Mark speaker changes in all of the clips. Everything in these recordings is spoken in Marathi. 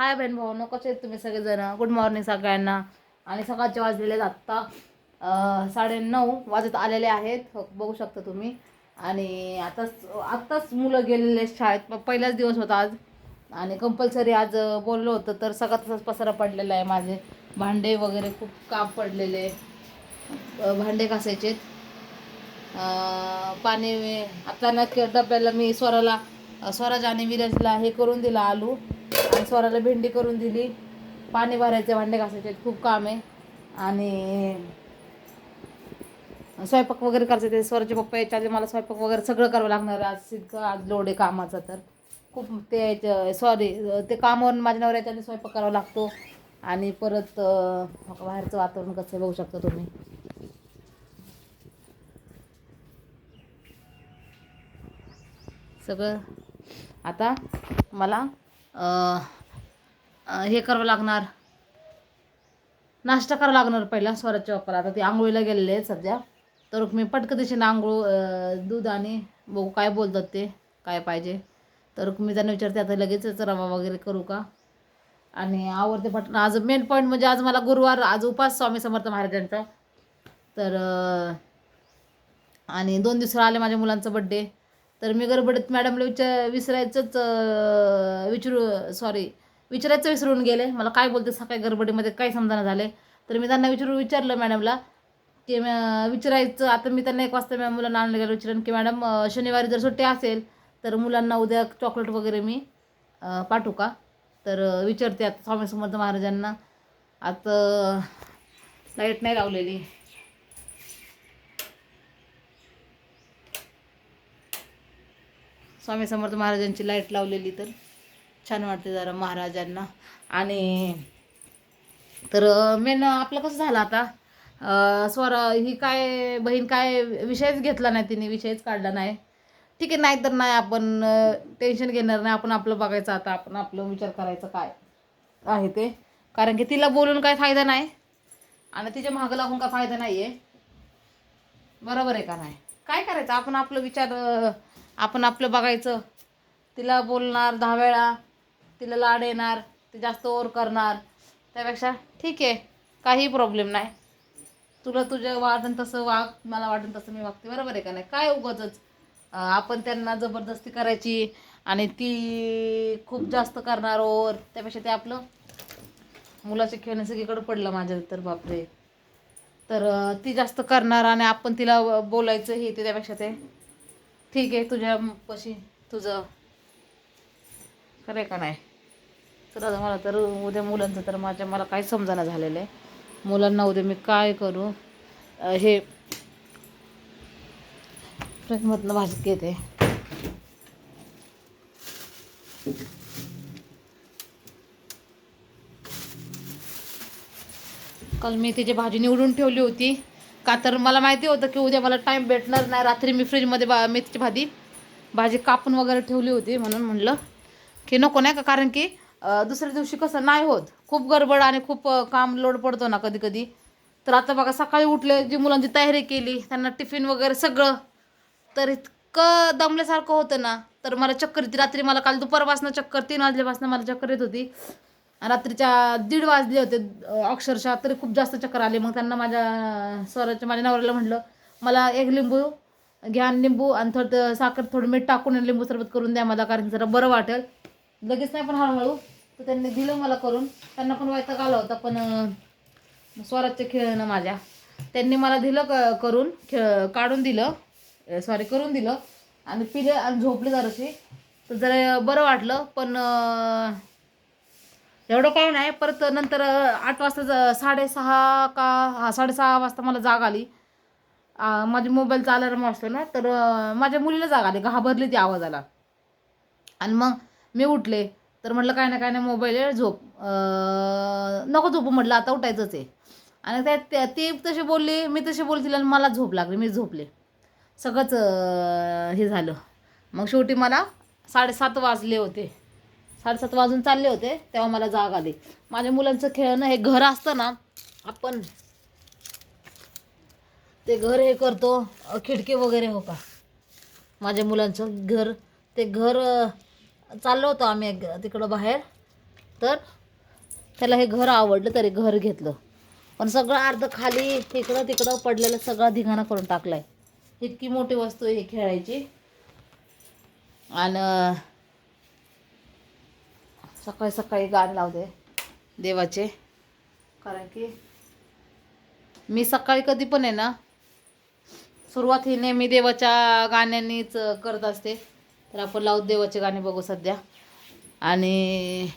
Speaker 1: हाय बहीण भाऊ कसे आहेत तुम्ही सगळेजण. गुड मॉर्निंग सगळ्यांना. आणि सकाळचे वाजलेले आहेत आत्ता. साडे नऊ वाजत आलेले आहेत. हो, बघू शकता तुम्ही. आणि आताच आत्ताच मुलं गेलेले शाळेत. पहिलाच दिवस होता आज. आणि कंपल्सरी आज बोललो होतं तर सगळा तसाच पसारा पडलेला आहे माझे. भांडे वगैरे खूप काम पडलेले. भांडे घासायचे पाणी आता ना डब्याला मी स्वराला स्वराज आणि विराजला हे करून दिलं आलू. स्वराला भेंडी करून दिली. पाणी भरायचे भांडे घासायचे खूप काम आहे. आणि स्वयंपाक वगैरे करायचं ते स्वराचे पप्पा याच्या मला स्वयंपाक वगैरे सगळं करावं लागणार आज इतकं आज लोड आहे कामाचा तर. खूप ते सॉरी ते कामावरून माझ्या नवऱ्याच्या स्वयंपाक करावा लागतो. आणि परत बाहेरचं वातावरण कसं आहे बघू शकता तुम्ही. सगळं आता मला हे करावं लागणार. नाश्ता करावा लागणार पहिला स्वराच्या बाप्पाला आता ते आंघोळीला गेलेले आहेत सध्या. तर मी पटकन दिशेने आंघोळ दूध आणि बघू काय बोलतात ते काय पाहिजे. तर मी त्यांना विचारते आता लगेचच रवा वगैरे करू का? आणि आवडते पटकन. आज मेन पॉईंट म्हणजे आज मला गुरुवार आज उपास स्वामी समर्थ महाराजांचा. तर आणि दोन दिवसावर आले माझ्या मुलांचा बड्डे तर मी गरबडीत मॅडमला विचार विसरायचंच विचारू सॉरी विचारायचं विसरून गेले. मला काय बोलते सकाळी गडबडीमध्ये काय समजाना झाले? तर मी त्यांना विचारून विचारलं मॅडमला की विचारायचं आता मी त्यांना एक वाजता मॅम मुलांना आणलं गेलं विचारून की मॅडम शनिवारी जर सुट्टी असेल तर मुलांना उद्या चॉकलेट वगैरे मी पाठवू का? तर विचारते आता स्वामी समर्थ महाराजांना. आता लाइट नाही लावलेली. स्वामी समर्थ महाराजांची लाइट लावलेली तर. छान वाटते जरा महाराजांना. आणि तर मेन आपलं कसं झालं आता? स्वर ही काय बहीण काय विषयच घेतला नाही तिने विषयच काढला नाही. ठीक आहे नाही तर नाही आपण टेन्शन घेणार नाही. आपण आपलं बघायचं आता आपण आपलं विचार करायचं काय आहे ते. कारण की तिला बोलून काय फायदा नाही. आणि तिच्या मागं लागून काय फायदा नाही आहे बरोबर आहे का नाही? काय करायचं? आपण आपलं विचार आपण आपलं बघायचं. तिला बोलणार दहा वेळा. तिला लाड येणार ती जास्त ओर करणार. त्यापेक्षा ठीक आहे काही प्रॉब्लेम नाही. तुला तुझं वाटन तसं वाग मला वाटन तसं मी वागते बरोबर आहे का नाही? काय उगतच आपण त्यांना जबरदस्ती करायची आणि ती खूप जास्त करणार ओर. त्यापेक्षा ते आपलं मुलाचे खेळणे सगळीकडं पडलं माझ्या तर बापरे. तर ती जास्त करणार आणि आपण तिला बोलायचं हे ते त्यापेक्षा ते ठीक आहे तुझ्या पशी तुझं. खरं आहे का नाही? तर आता मला तर उद्या मुलांचं तर माझ्या मला काही समजाना झालेलं आहे. मुलांना उद्या मी काय करू? हे मधनं भाजीत घेते. काल मी तिची भाजी निवडून ठेवली होती. का तर मला माहिती होतं की उद्या मला टाईम भेटणार नाही. रात्री मी फ्रीजमध्ये बा मेथीची भाजी भाजी कापून वगैरे ठेवली होती म्हणून म्हणलं. की नको नाही का? कारण की दुसऱ्या दिवशी कसं नाही होत. खूप गडबड आणि खूप काम लोड पडतो ना कधी कधी. तर आता बघा सकाळी उठले जी मुलांची तयारी केली त्यांना टिफिन वगैरे सगळं तर इतकं दमल्यासारखं होतं ना. तर मला चक्कर येते. रात्री मला काल दुपारपासून चक्कर तीन वाजल्यापासून मला चक्कर येत होती. रात्रीच्या दीड वाजले होते अक्षरशः तरी खूप जास्त चक्कर आले. मग त्यांना माझ्या स्वराच्या माझ्या नवऱ्याला म्हटलं मला एक लिंबू घ्या लिंबू आणि थोडं साखर थोडं मीठ टाकून आणि लिंबू सरबत करून द्या मला कारण की जरा बरं वाटेल. लगेच नाही पण हळूहळू. तर त्यांनी दिलं मला करून. त्यांना पण वैताग आला होता पण स्वराज्य स्वराजच्या खेळणं माझ्या. त्यांनी मला दिलं क करून खेळ काढून दिलं. सॉरी करून दिलं. आणि पिले आणि झोपले जराशी. तर जरा बरं वाटलं पण एवढं काही नाही. परत नंतर आठ वाजता ज- साडेसहा का हा साडेसहा वाजता मला जाग आली. अं, मोबाईलचा अलार्म असतो ना तर माझ्या मुलीला जाग आली घाबरली ती आवाजाला. आणि मग मी उठले तर म्हटलं काय ना काय ना मोबाईल झोप नको झोपू म्हटलं आता उठायचंच आहे. आणि त्या त्या- ती तशी बोलली मी तशी बोलतील तिला आणि मला झोप लागली मी झोपले. सगळंच हे झालं. मग शेवटी मला साडेसात वाजले होते. साडेसात वाजून चालले होते तेव्हा मला जाग आली. माझ्या मुलांचं खेळणं हे घर असतं ना आपण ते घर हे करतो खिडकी वगैरे हो का? माझ्या मुलांचं घर ते घर चाललो होतो आम्ही तिकडं बाहेर. तर त्याला हे घर आवडलं तरी घर घेतलं. पण सगळं अर्ध खाली इकडं तिकडं पडलेलं सगळं धिगाणा करून टाकलाय. इतकी मोठी वस्तू आहे ही खेळायची. आणि सकाळी सकाळी गाण लावते देवाचे. कारण की मी सकाळी कधी पण आहे ना सुरुवात ही नेहमी देवाच्या गाण्यांनीच करत असते. तर आपण लावू देवाचे गाणे बघू सध्या. आणि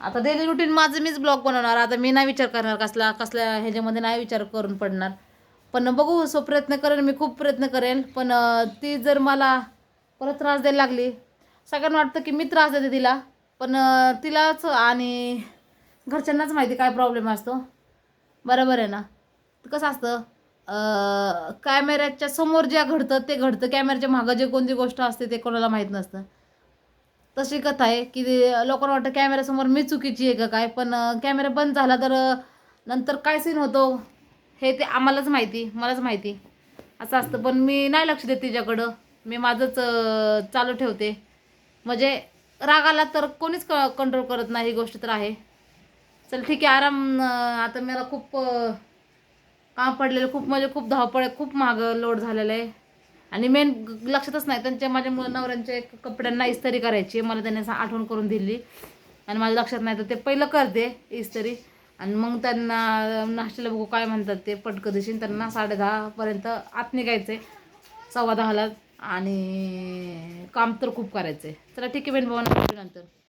Speaker 1: आता डेली रुटीन माझं मीच ब्लॉग बनवणार. आता मी नाही विचार करणार कसला कसल्या ह्याच्यामध्ये नाही विचार करून पडणार. पण बघू सो प्रयत्न करेन मी खूप प्रयत्न करेन. पण ती जर मला परत त्रास द्यायला लागली सगळ्यांना वाटतं की मी त्रास देते तिला. पण तिलाच आणि घरच्यांनाच माहिती काय प्रॉब्लेम असतो. बरोबर आहे ना? कसं असतं? कॅमेऱ्याच्या समोर ज्या घडतं ते घडतं. कॅमेऱ्याच्या मागं जे कोणती गोष्ट असते ते कोणाला माहीत नसतं. तशी कथा आहे की लोकांना वाटतं कॅमेऱ्यासमोर मी चुकीची आहे का काय? पण कॅमेरा बंद झाला तर नंतर काय सीन होतो? हे ते आम्हालाच माहिती मलाच माहिती. असं असतं. पण मी नाही लक्ष देत तिच्याकडं. मी माझंच चालू ठेवते. म्हणजे राग आला तर कोणीच क कंट्रोल करत नाही. ही गोष्ट तर आहे. चल ठीक आहे. आराम आता मला खूप पडलेलं खूप म्हणजे खूप धावपळ खूप मागं लोड झालेलं आहे. आणि मेन लक्षातच नाही त्यांच्या माझ्या मुलं नवऱ्यांच्या कपड्यांना इस्तरी करायची. आहे. मला त्यांनी असं आठवण करून दिली. आणि माझ्या लक्षात नाही तर ते पहिलं करते इस्त्री आणि मग त्यांना नाश्त्याला बघू काय म्हणतात ते पटकं दिशीन त्यांना साडे दहापर्यंत आत निघायचं. आहे सव्वा दहाला. आणि काम तर खूप करायचं. आहे चला ठीक आहे बेन भाऊ नंतर.